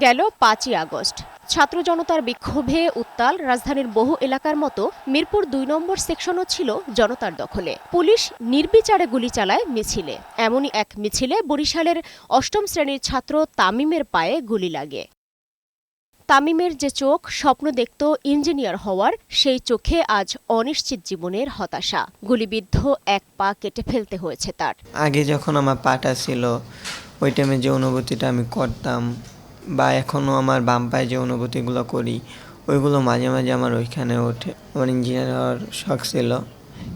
গেল পাঁচই আগস্ট। ছাত্র জনতার বিক্ষোভে উত্তাল রাজধানীর বহু এলাকার মতো মিরপুর দুই নম্বর সেকশনও ছিল জনতার দখলে। পুলিশ নির্বিচারে গুলি চালায় মিছিলে। এমনই এক মিছিলে বরিশালের অষ্টম শ্রেণির ছাত্র তামিমের পায়ে গুলি লাগে। তামিমের যে চোখ স্বপ্ন দেখত ইঞ্জিনিয়ার হওয়ার, সেই চোখে আজ অনিশ্চিত জীবনের হতাশা। গুলিবিদ্ধ এক পা কেটে ফেলতে হয়েছে তার। আগে যখন আমার পাটা ছিল, ওই টাইমে যে অনুভূতিটা আমি করতাম বা এখনও আমার বাম পায়ে যে অনুভূতিগুলো করি ওইগুলো মাঝে মাঝে আমার ওইখানে ওঠে। আমার ইঞ্জিনিয়ার হওয়ার শখ ছিল।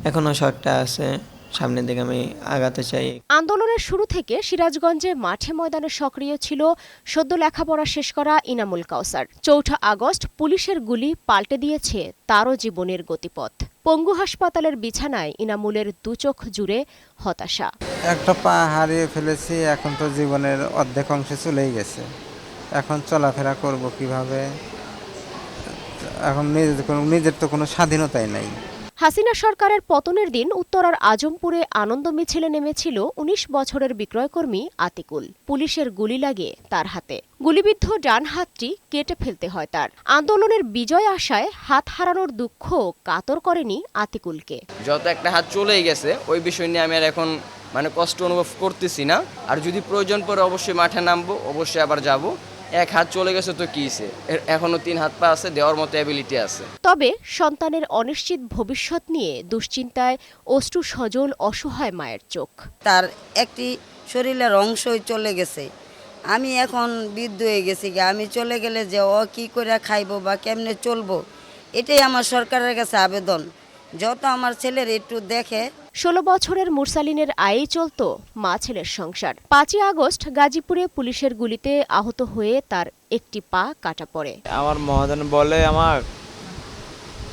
এখনও শখটা আছে। সামনের দিকে আমি আগাতে চাই। আন্দোলনের শুরু থেকে সিরাজগঞ্জে মাঠে ময়দানে সক্রিয় ছিল সদ্য লেখাপড়া শেষ করা ইনামুল কাউসার। চৌঠা আগস্ট পুলিশের গুলি পাল্টে দিয়েছে তারও জীবনের গতিপথ। পঙ্গু হাসপাতালের বিছানায় ইনামুলের দুচোখ জুড়ে হতাশা। একটা পা হারিয়ে ফেলেছি এখন তো জীবনের অর্ধেক অংশে চলেই গেছে। এখন চলাফেরা করব কীভাবে? এখন নিজের কোনো নিজের তো কোনো স্বাধীনতাই নাই। হাসিনা সরকারের পতনের দিন উত্তরার আজমপুরে আনন্দ মিছিলে নেমেছিল ১৯ বছরের বিক্রয়কর্মী আতিকুল। পুলিশের গুলি লাগে তার হাতে। গুলিবিদ্ধ ডান হাতটি কেটে ফেলতে হয় তার। আন্দোলনের বিজয় আশায় হাত হারানোর দুঃখ কাতর করেনি আতিকুলকে। যত একটা হাত চলেই গেছে ওই বিষয় নিয়ে আমি আর এখন মানে কষ্ট অনুভব করতেছি না। আর যদি প্রয়োজন পড়ে অবশ্যই মাঠে নামবো অবশ্যই আবার যাব। এক হাত চলে গেছে তো কী হইছে? এর এখনও তিন হাত পা আছে দেওয়ার মতো অ্যাবিলিটি আছে। তবে সন্তানের অনিশ্চিত ভবিষ্যৎ নিয়ে দুশ্চিন্তায় অশ্রু সজল অসহায় মায়ের চোখ। তার একটি শরীরের অংশই চলে গেছে। আমি এখন বৃদ্ধ হয়ে গেছি গা আমি চলে গেলে যে ও কী করে খাইবো বা কেমনে চলবো এটাই আমার সরকারের কাছে আবেদন। যত আমার ছেলের একটু দেখে। ষোলো বছরের মুরসালিনের আয়েই চলত মা ছেলের সংসার। পাঁচই আগস্ট গাজীপুরে পুলিশের গুলিতে আহত হয়ে তার একটি পা কাটা পড়ে। আমার মহাজন বলে আমার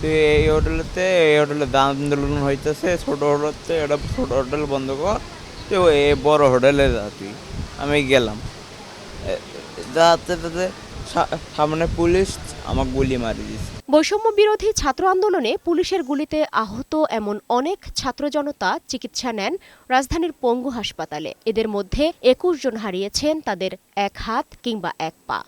তুই এই হোটেলেতে এই হোটেলে দাম আন্দোলন হইতেছে ছোট হোটেলতে এটা ছোট হোটেল বন্ধ কর তুই ওই বড় হোটেলে যা তুই। আমি গেলাম। যাতে সা- সামনে পুলিশ আমাকে গুলি মারি দিয়েছে বৈষম্য বিরোধী ছাত্র আন্দোলনে পুলিশের গুলিতে আহত এমন অনেক ছাত্র জনতা চিকিৎসা নেন রাজধানীর পঙ্গু হাসপাতালে। এদের মধ্যে একুশ জন হারিয়েছেন তাদের এক হাত কিংবা এক পা।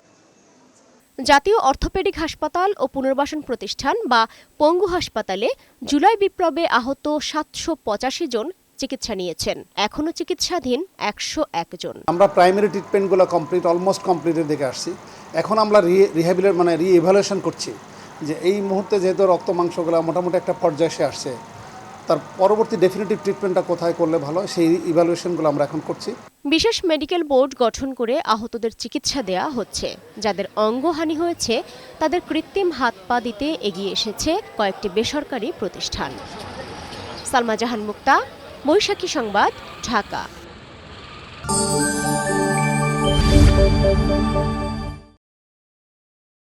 জাতীয় অর্থোপেডিক হাসপাতাল ও পুনর্বাসন প্রতিষ্ঠান বা পঙ্গু হাসপাতালে জুলাই বিপ্লবে আহত সাতশো পঁচাশি জন চিকিৎসা নিয়েছেন। এখনও চিকিৎসাধীন একশো একজন আমরা প্রাইমারি ট্রিটমেন্টগুলো কমপ্লিট, অলমোস্ট কমপ্লিটের দিকে আসছি। এখন আমরা রিহ্যাবিলেট মানে রি ইভ্যালুয়েশন করছি। যে এই মুহূর্তে যেহেতু রক্ত মাংসগুলো মোটামুটি একটা পর্যায়ে এসে আসছে, তার পরবর্তী ডেফিনেটিভ ট্রিটমেন্টটা কোথায় করলে ভালো সেই ইভ্যালুয়েশনগুলো আমরা এখন করছি। বিশেষ মেডিকেল বোর্ড গঠন করে আহতদের চিকিৎসা দেয়া হচ্ছে। যাদের অঙ্গহানি হয়েছে, তাদের কৃত্রিম হাত পা দিতে এগিয়ে এসেছে কয়েকটি বেসরকারি প্রতিষ্ঠান। সালমা জাহান মুক্তা, বৈশাখী সংবাদ, ঢাকা।